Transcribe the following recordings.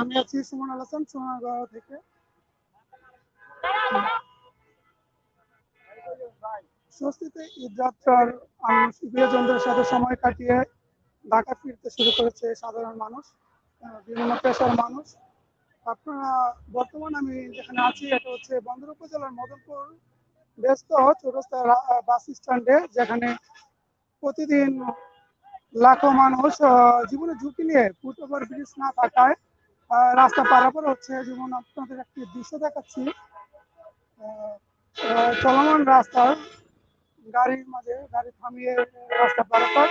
আমি আছি সুমন আল হাসান সোনারগাঁও থেকে। স্বস্তিতে ঈদ যাত্রার প্রিয়জনদের সাথে সময় কাটিয়ে ঢাকা ফিরতে শুরু করেছে সাধারণ মানুষ বিভিন্ন পেশার মানুষ। আপনারা, বর্তমান আমি যেখানে আছি, এটা হচ্ছে বন্দর উপজেলার মদনপুর ব্যস্ত চৌরাস্তা বাস স্ট্যান্ডে, যেখানে প্রতিদিন লাখো মানুষ জীবনে ঝুঁকি নিয়ে ফুট ওভার ব্রিজ না থাকায় রাস্তা পারাপার হচ্ছে। যেমন আপনাদের একটি দৃশ্য দেখাচ্ছি। চলমান রাস্তার গাড়ির মাঝে গাড়ি থামিয়ে রাস্তা পারাপার।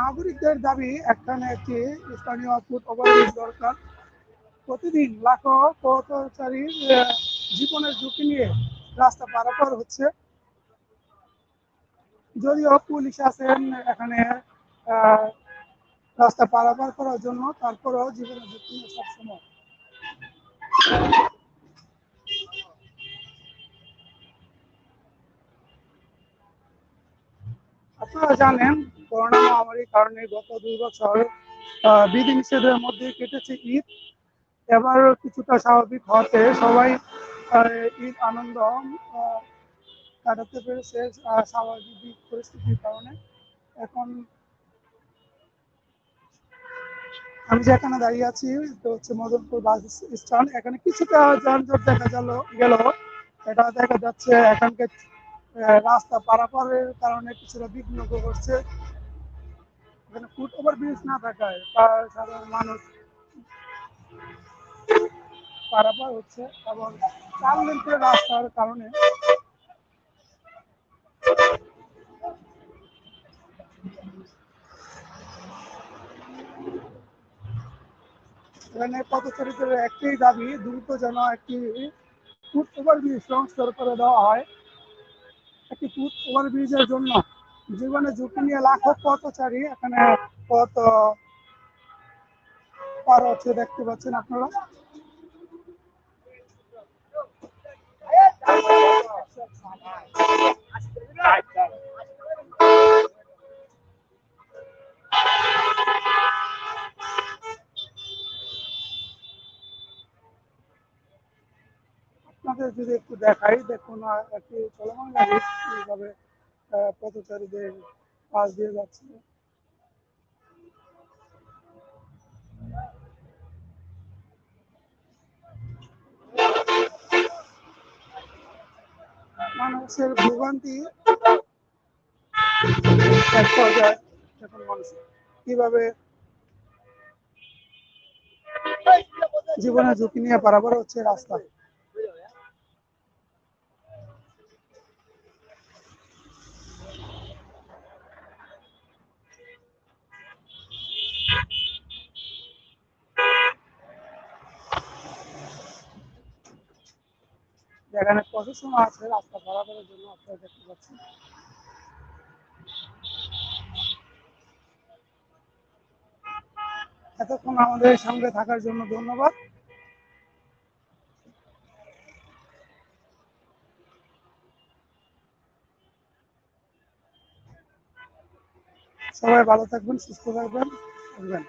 নাগরিকদের দাবি এখানে একটি স্থানীয় ফুট ওভারব্রিজ দরকার। প্রতিদিন লাখো পথচারীর জীবনের ঝুঁকি নিয়ে রাস্তা পারাপার হচ্ছে। যদিও পুলিশ আছেন এখানে রাস্তা পারাপার করার জন্য, তারপরেও জীবনের ঝুঁকি সবসময়। আপনারা জানেন, করোনা মহামারীর কারণে গত দুই বছর বিধিনিষেধের মধ্যে কেটেছে ঈদ। এবার কিছুটা স্বাভাবিক হতে সবাই ঈদ, আনন্দ কাটাতে পেরেছে স্বাভাবিক পরিস্থিতির কারণে। এখন আমি যেখানে দাঁড়িয়ে আছি, এটা হচ্ছে মদনপুর বাস স্ট্যান্ড। এখানে কিছুটা যানজট দেখা গেল গেল। এটা দেখা যাচ্ছে এখানকার রাস্তা পারাপারের কারণে কিছুটা বিঘ্ন করছে এখানে ফুট ওভার ব্রিজ না থাকায় সাধারণ মানুষ পারাপার হচ্ছে এবং চার রাস্তার কারণে এখানে পথচারীদের একটাই দাবি, দ্রুত যেন একটি ফুট ওভার ব্রিজ সংস্কার করে দেওয়া হয়। একটি ফুট ওভার ব্রিজের জন্য জীবনে ঝুঁকি নিয়ে লাখো পথচারী এখানে পথ, পার হচ্ছে, দেখতে পাচ্ছেন আপনারা। আপনাদের যদি একটু দেখাই দেখুন একটি চলমান গাড়ি এইভাবে পথচারীদের পাশ দিয়ে যাচ্ছে। মানুষের ভোগান্তি এক পর্যায়ে এখন মানুষ কীভাবে জীবনের ঝুঁকি নিয়ে পারাপার হচ্ছে রাস্তায় যেখানে প্রশাসন আছে, রাস্তা পারাপারের জন্য আপনারা দেখতে পাচ্ছেন। এতক্ষণ আমাদের সঙ্গে থাকার জন্য ধন্যবাদ। সবাই ভালো থাকবেন, সুস্থ থাকবেন থাকবেন।